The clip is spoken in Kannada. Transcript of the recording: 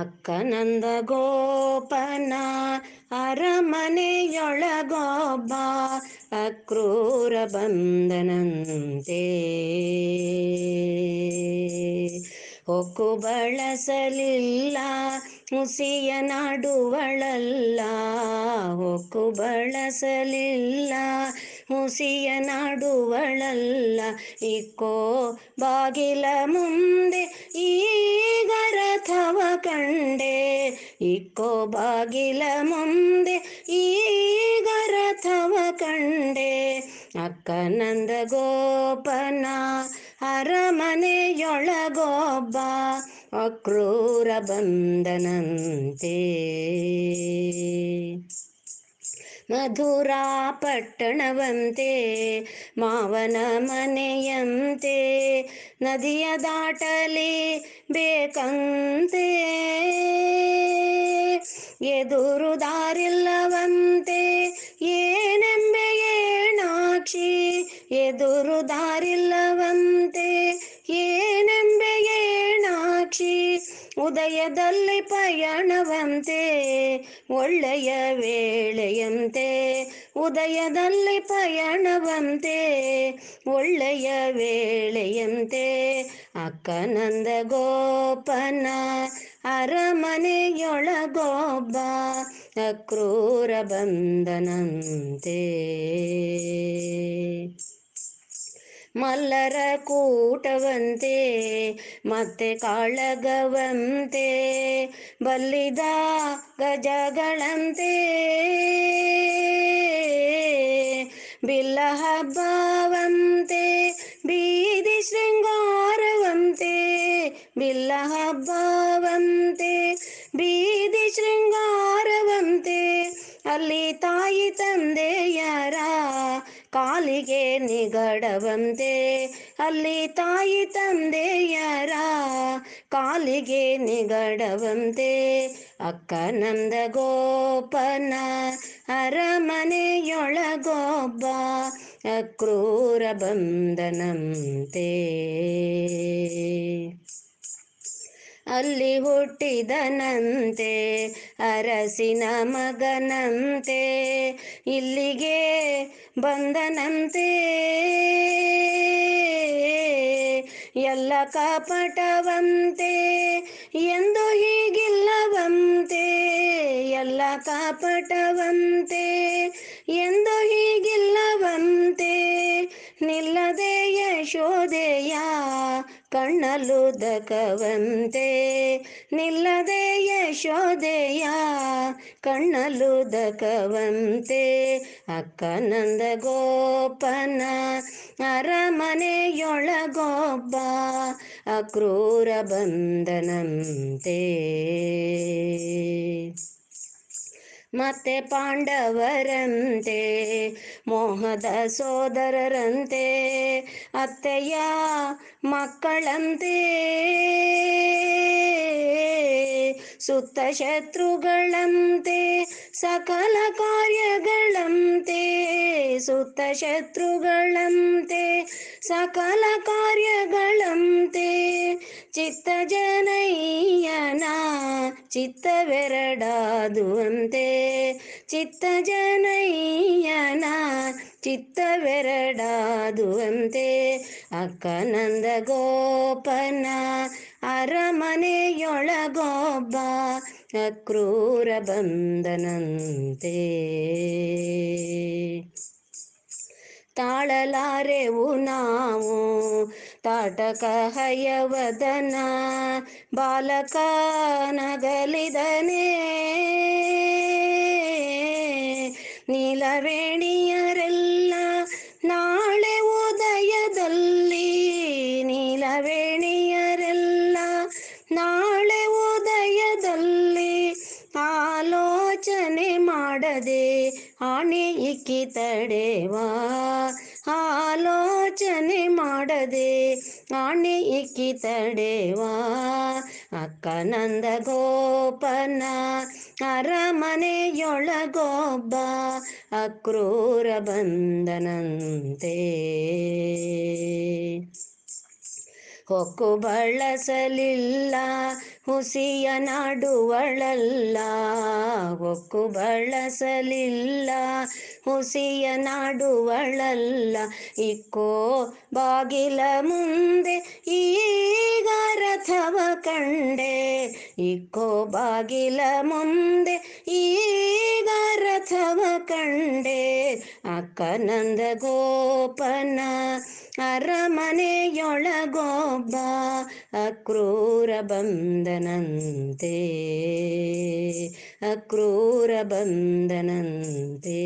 ಅಕ್ಕನಂದ ಗೋಪನ ಅರಮನೆಯೊಳಗೊಬ್ಬ ಅಕ್ರೂರ ಬಂದನಂತೆ ಹೊಕ್ಕು ಬಳಸಲಿಲ್ಲ, ಮುಸಿಯ ನಾಡುವಳಲ್ಲ. ಹೊಕ್ಕು ಬಳಸಲಿಲ್ಲ, ಮುಸಿಯ ನಾಡುವಳಲ್ಲ. ಇಕ್ಕೋ ಬಾಗಿಲ ಮುಂದೆ ಈಗರ ಕಂಡೆ ಇಕ್ಕೋ ಬಾಗಿಲ ಮುಂದೆ ಈಗ ರಥವ ಕಂಡೆ. ಅಕ್ಕನಂದ ಗೋಪನ ಅರಮನೆಯೊಳಗೊಬ್ಬ ಅಕ್ರೂರ ಬಂದನಂತೆ ಮಧುರಾ ಪಟ್ಟಣವಂತೆ ಮಾವನ ಮನೆಯಂತೆ ನದಿಯ ದಾಟಲಿ ಬೇಕಂತೆ. ಎದುರು ದಾರಿಲ್ಲವಂತೆ ಏನೆಂಬೆ ಏಣಾಕ್ಷಿ ಎದುರು ದಾರಿಲ್ಲವಂತೆ. ಉದಯದಲ್ಲಿ ಪಯಣವಂತೆ ಒಳ್ಳೆಯ ವೇಳೆಯಂತೆ ಉದಯದಲ್ಲಿ ಪಯಣವಂತೆ ಒಳ್ಳೆಯ ವೇಳೆಯಂತೆ ಅಕ್ಕನಂದ ಗೋಪನ ಅರಮನೆಯೊಳಗೊಬ್ಬ ಅಕ್ರೂರ ಬಂದನಂತೆ ಮಲ್ಲರ ಕೂಟವಂತೆ, ಮತ್ತೆ ಕಾಳಗವಂತೆ, ಬಲ್ಲಿದ ಗಜಗಳಂತೆ. ಬಿಲ್ಲ ಹಬ್ಬವಂತೆ, ಬೀದಿ ಶೃಂಗಾರವಂತೆ. ಬಿಲ್ಲ ಹಬ್ಬವಂತೆ, ಬೀದಿ ಶೃಂಗಾರವಂತೆ. ಅಲ್ಲಿ ತಾಯಿ ತಂದೆಯರ ಕಾಲಿಗೆ ನಿಗಡವಂತೆ ಅಲ್ಲಿ ತಾಯಿ ತಂದೆಯರ ಕಾಲಿಗೆ ನಿಗಡವಂತೆ ಅಕ್ಕನಂದ ಗೋಪನ ಅರಮನೆಯೊಳಗೊಬ್ಬ ಅಕ್ರೂರ ಬಂದನಂತೆ ಅಲ್ಲಿ ಹುಟ್ಟಿದನಂತೆ, ಅರಸಿನ ಮಗನಂತೆ, ಇಲ್ಲಿಗೆ ಬಂದನಂತೆ. ಎಲ್ಲ ಕಾಪಟವಂತೆ ಎಂದು ಹೀಗಿಲ್ಲವಂತೆ, ಎಲ್ಲ ಕಾಪಟವಂತೆ ಎಂದು ಹೀಗಿಲ್ಲವಂತೆ. ನಿಲ್ಲದೆ ಯಶೋದೆಯ ಕಣ್ಣಲು ದಕವಂತೆ ನಿಲ್ಲದೆ ಯಶೋದೆಯ ಕಣ್ಣಲುದಕವಂತೆ. ಅಕ್ಕನಂದ ಗೋಪನ ಅರಮನೆಯೊಳಗೊಬ್ಬ ಅಕ್ರೂರ ಬಂದನಂತೆ ಮತ್ತೆ ಪಾಂಡವರಂತೆ, ಮೋಹದ ಸೋದರರಂತೆ, ಅತ್ತೆಯ ಮಕ್ಕಳಂತೆ. ಸುತ್ತ ಶತ್ರುಗಳಂತೆ, ಸಕಲ ಕಾರ್ಯಗಳಂತೆ. ಸುತ್ತ ಶತ್ರುಗಳಂತೆ, ಸಕಲ ಕಾರ್ಯಗಳಂತೆ. ಚಿತ್ತ ಜನಯ್ಯನ ಚಿತ್ತವೆರಡಾದುವಂತೆ ಚಿತ್ತ ಜನಯ್ಯನ ಚಿತ್ತವೆರಡಾದುವಂತೆ ಅಕ್ಕನಂದ ಗೋಪನ ಅರಮನೆಯೊಳಗೊಬ್ಬ ಅಕ್ರೂರ ಬಂದನಂತೆ ತಾಳಲಾರೆವು ನಾವು. ತಾಟಕ ಹಯವದನ ಬಾಲಕ ನಗಲಿದನೇ ನೀಲವೇಣಿಯರೆಲ್ಲ ಮಾಡದೆ ಆಣೆ ಇಕ್ಕಿ ತಡೆವಾ? ಆಲೋಚನೆ ಮಾಡದೆ ಆಣೆ ಇಕ್ಕಿ ತಡೆವಾ? ಅಕ್ಕನಂದ ಗೋಪನ ಅರಮನೆಯೊಳಗೊಬ್ಬ ಅಕ್ರೂರ ಬಂದನಂತೆ. ಹೊಕ್ಕು ಬಳಸಲಿಲ್ಲ, ಹುಸಿಯ ನಾಡುವಳಲ್ಲ. ಹೊಕ್ಕು ಬಳಸಲಿಲ್ಲ, ಹುಸಿಯ ನಾಡುವಳಲ್ಲ. ಇಕ್ಕೋ ಬಾಗಿಲ ಮುಂದೆ ಈಗ ರಥವ ಕಂಡೆ. ಇಕ್ಕೋ ಬಾಗಿಲ ಮುಂದೆ ಈಗ ರಥವ ಕಂಡೆ. ಅಕ್ಕನಂದ ಗೋಪನ ಅರಮನೆಯೊಳಗೊಬ್ಬ ಅಕ್ರೂರ ಬಂದನಂತೆ ಅಕ್ರೂರ ಬಂದನಂತೆ